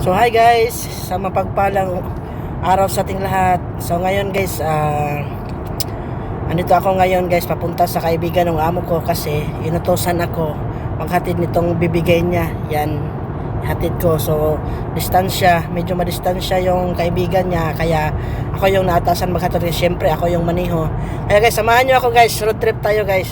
So hi guys, sa mapagpalang araw sa ating lahat. So ngayon guys, ah andito ako ngayon guys, papunta sa kaibigan ng amo ko kasi inutosan ako maghatid nitong bibigay niya. Yan, hatid ko. So distansya, medyo madistansya yung kaibigan niya kaya ako yung naatasan maghatid. Siyempre ako yung maniho. Kaya guys, samahan niyo ako guys. Road trip tayo guys.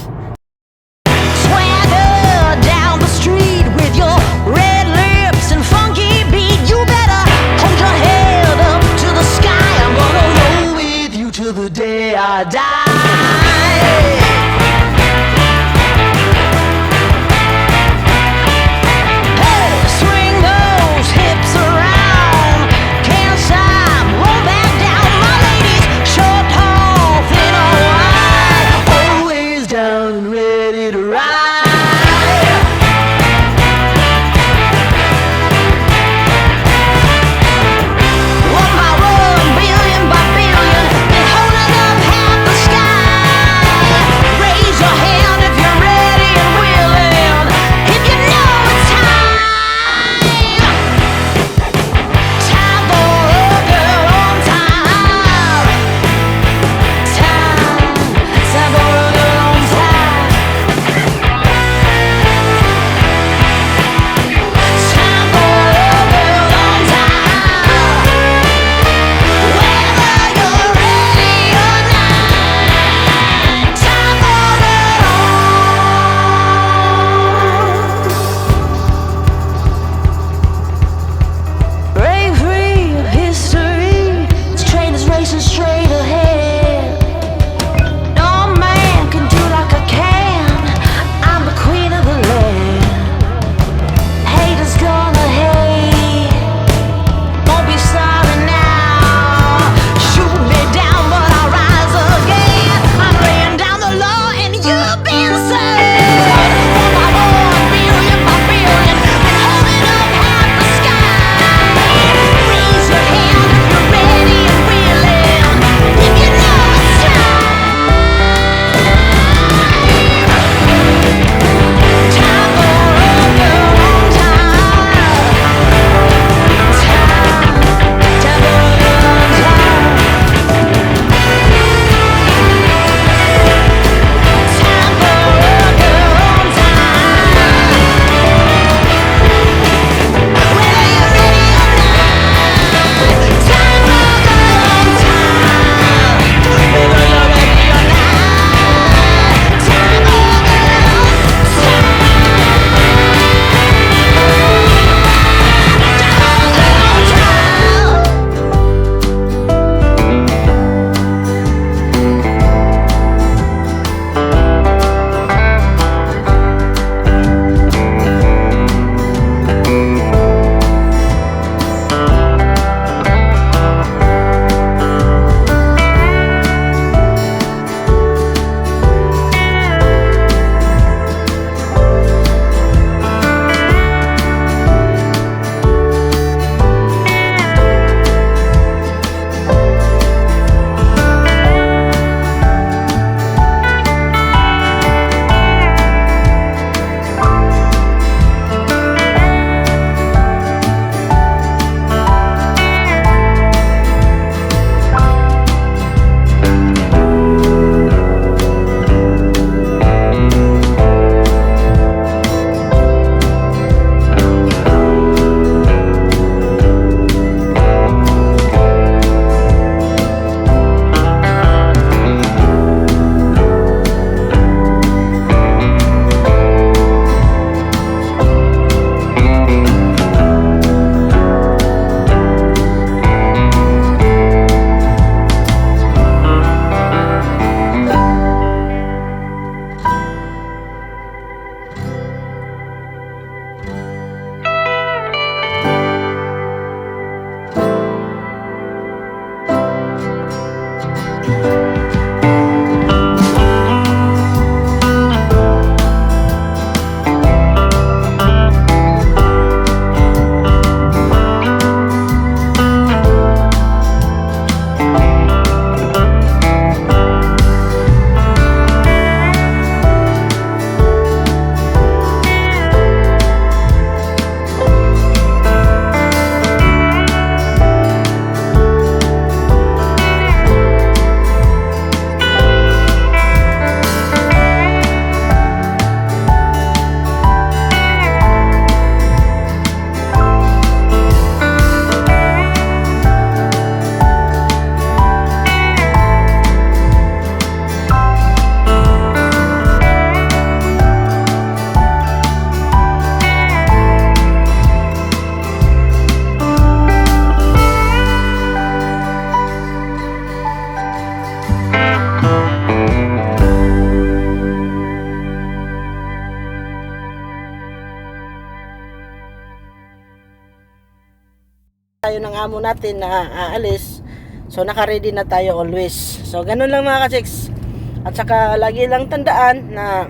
Tayo ng amo natin na aalis. So naka-ready na tayo always. So ganun lang mga ka-chicks. At saka lagi lang tandaan na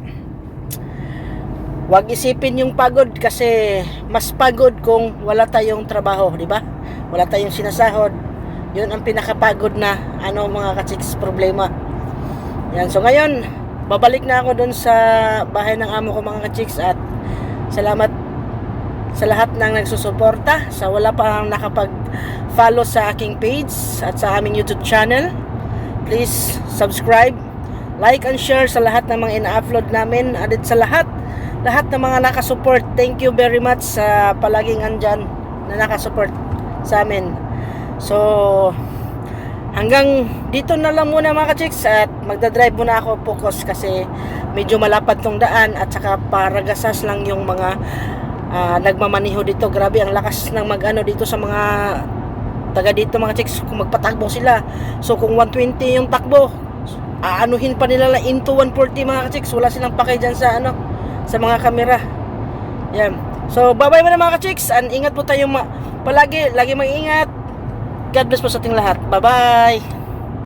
Huwag isipin yung pagod kasi mas pagod kung wala tayong trabaho, di ba? Wala tayong sinasahod. Yun ang pinakapagod na ano mga ka-chicks problema. Yan, so ngayon, babalik na ako dun sa bahay ng amo ko mga ka-chicks at salamat sa lahat ng nagsusuporta, sa wala pang nakapag-follow sa aking page at sa aming YouTube channel. Please subscribe, like and share sa lahat ng mga ina-upload namin at sa lahat lahat ng mga nakasupport. Thank you very much sa palaging andyan na nakasupport sa amin. So, hanggang dito na lang muna mga ka-chicks at magdadrive muna ako focus kasi medyo malapad tong daan at saka paragasas lang yung mga ah, nagmamaniho dito. Grabe ang lakas ng mag-ano dito sa mga taga dito mga chicks kung magpatakbo sila. So kung 120 yung takbo, aanuhin pa nila lang into 140 mga chicks. Wala silang pakay dyan sa ano sa mga kamera. Yan. So, bye-bye muna mga ka-chicks. And ingat po tayo ma- palagi. Lagi mag-ingat. God bless po sa ating lahat. Bye-bye.